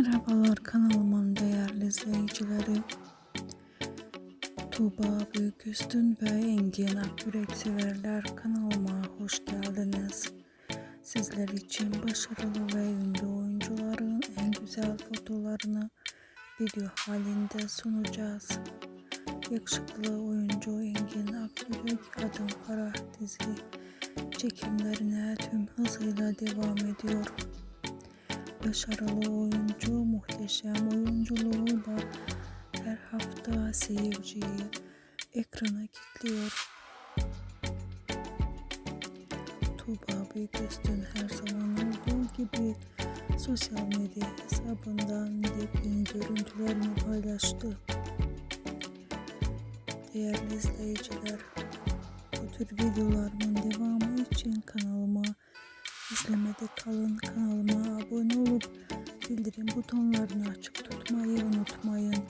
Merhabalar kanalımın değerli izleyicileri. Tuğba Büyüküstün ve Engin Akürek severler kanalıma hoş geldiniz. Sizler için başarılı ve ünlü oyuncuların en güzel fotolarını video halinde sunacağız. Yakışıklı oyuncu Engin Akürek Adım Para dizi çekimlerine tüm hızıyla devam ediyor başarılı oyuncu muhteşem oyunculuğuyla her hafta seyirciyi ekrana kilitliyor. Tuğba Büyüküstün her zaman olduğu gibi sosyal medya hesabından yepyeni görüntülerini paylaştı. Değerli izleyiciler, bu tür videolarımın devamı için kanalıma izlemede kalın. Kanalıma abone olup bildirim butonlarını açık tutmayı unutmayın.